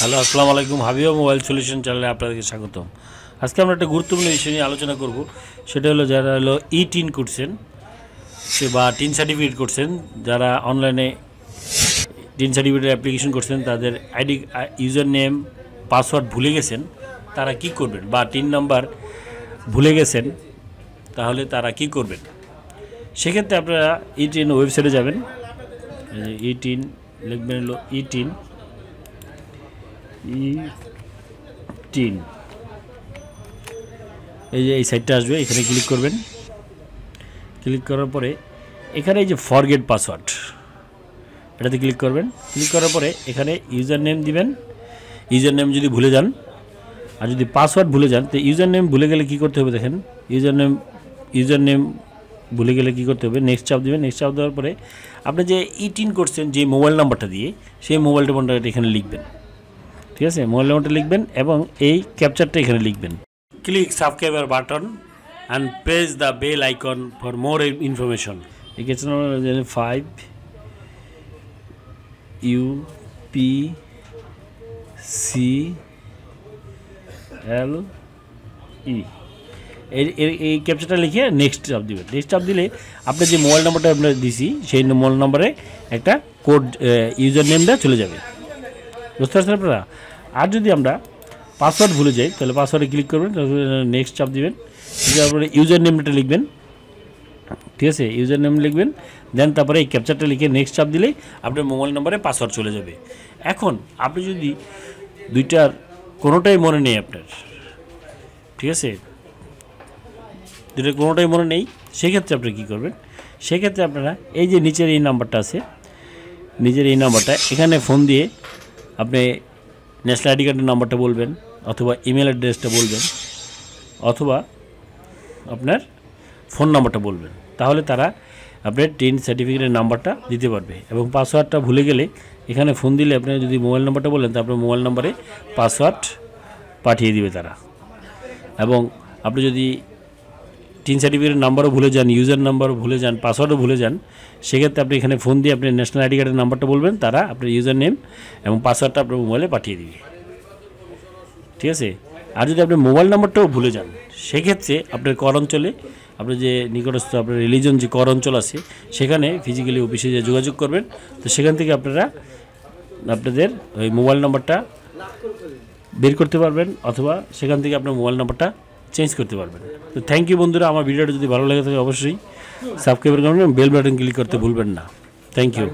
Hello, আসসালামু আলাইকুম। Habiba mobile solution চ্যানেলে আপনাদেরকে স্বাগতম। আজকে আমরা একটা গুরুত্বপূর্ণ বিষয় নিয়ে আলোচনা করব। সেটা হলো যারা হলো ই টিন করছেন, সে বা টিন সার্টিফিকেট করছেন, যারা অনলাইনে টিন সার্টিফিকেটের অ্যাপ্লিকেশন করছেন, তাদের আইডি ইউজার নেম পাসওয়ার্ড ভুলে গেছেন, তারা কি করবেন? বা টিন নাম্বার ভুলে গেছেন, তাহলে তারা কি করবেন? সেক্ষেত্রে আপনারা ই টিন ওয়েবসাইটে যাবেন। ই টিন লিখবেন হলো ই টিন ই টিন। এই যে এই সাইটটা আসবে, এখানে ক্লিক করবেন। ক্লিক করার পরে এখানে এই যে ফরগেট পাসওয়ার্ড এটাতে ক্লিক করবেন। ক্লিক করার পরে এখানে ইউজার নেম দিবেন। ইউজার নেম যদি ভুলে যান, আর যদি পাসওয়ার্ড ভুলে যান, তো ইউজার নেম ভুলে গেলে কী করতে হবে দেখেন? ইউজার নেম ইউজার নেম ভুলে গেলে কী করতে হবে? নেক্সট চাপ দেবেন। নেক্সট চাপ দেওয়ার পরে আপনি যে ইটিন করছেন, যে মোবাইল নাম্বারটা দিয়ে, সেই মোবাইল নাম্বারটা এখানে লিখবেন। ঠিক আছে? মোবাইল নাম্বারটা লিখবেন এবং এই ক্যাপচারটা এখানে লিখবেন। Click subscriber button and press the bell icon for more information এই ক্ষেত্রে five U P C L E এই ক্যাপচারটা লিখে নেক্সট চাপ দিবেন। নেক্সট চাপ দিলে আপনার যে মোবাইল নাম্বারটা আপনার দিছি সেই মোবাইল নাম্বারে একটা কোড ইউজার নেমটা চলে যাবে। বুঝতে পারছেন আপনারা? আর যদি আমরা পাসওয়ার্ড ভুলে যাই, তাহলে পাসওয়ার্ডে ক্লিক করবেন নেক্সট চাপ দিবেন, তারপরে ইউজার নেমটা লিখবেন, ঠিক আছে? ইউজার নেম লিখবেন দেন তারপরে এই ক্যাপচারটা লিখে নেক্সট চাপ দিলেই আপনার মোবাইল নম্বরে পাসওয়ার্ড চলে যাবে। এখন আপনি যদি দুইটার কোনোটাই মনে নেই আপনার, ঠিক আছে? দুটো কোনোটাই মনে নেই, সেক্ষেত্রে আপনি কী করবেন? সেক্ষেত্রে আপনারা এই যে নিচের এই নাম্বারটা আছে নিজের এই নাম্বারটা এখানে ফোন দিয়ে আপনি ন্যাশনাল আইডি কার্ডের নাম্বারটা বলবেন, অথবা ইমেল অ্যাড্রেসটা বলবেন, অথবা আপনার ফোন নাম্বারটা বলবেন। তাহলে তারা আপনার টেন সার্টিফিকেটের নাম্বারটা দিতে পারবে এবং পাসওয়ার্ডটা ভুলে গেলে এখানে ফোন দিলে আপনার যদি মোবাইল নাম্বারটা বলেন তারপরে মোবাইল নাম্বারে পাসওয়ার্ড পাঠিয়ে দিবে তারা। এবং আপনি যদি টিন সার্টিফিকেটের নাম্বারও ভুলে যান ইউজার নাম্বারও ভুলে যান পাসওয়ার্ডও ভুলে যান, সেক্ষেত্রে আপনি এখানে ফোন দিয়ে আপনি ন্যাশনাল আইডি কার্ডের নাম্বারটা বলবেন, তারা আপনার ইউজার নেম এবং পাসওয়ার্ডটা আপনার মোবাইলে পাঠিয়ে দিবে। ঠিক আছে? আর যদি আপনি মোবাইল নাম্বারটাও ভুলে যান, সেক্ষেত্রে আপনার কর অঞ্চলে আপনার যে নিকটস্থ আপনার রিলিজন যে কর অঞ্চল আছে, সেখানে ফিজিক্যালি অফিসে যে যোগাযোগ করবেন, তো সেখান থেকে আপনারা আপনাদের ওই মোবাইল নাম্বারটা বের করতে পারবেন, অথবা সেখান থেকে আপনার মোবাইল নাম্বারটা চেঞ্জ করতে পারবেন তো থ্যাংক ইউ বন্ধুরা, আমার ভিডিওটা যদি ভালো লাগে থাকে অবশ্যই সাবস্ক্রাইব করবেন বেল বাটন ক্লিক করতে ভুলবেন না। Thank you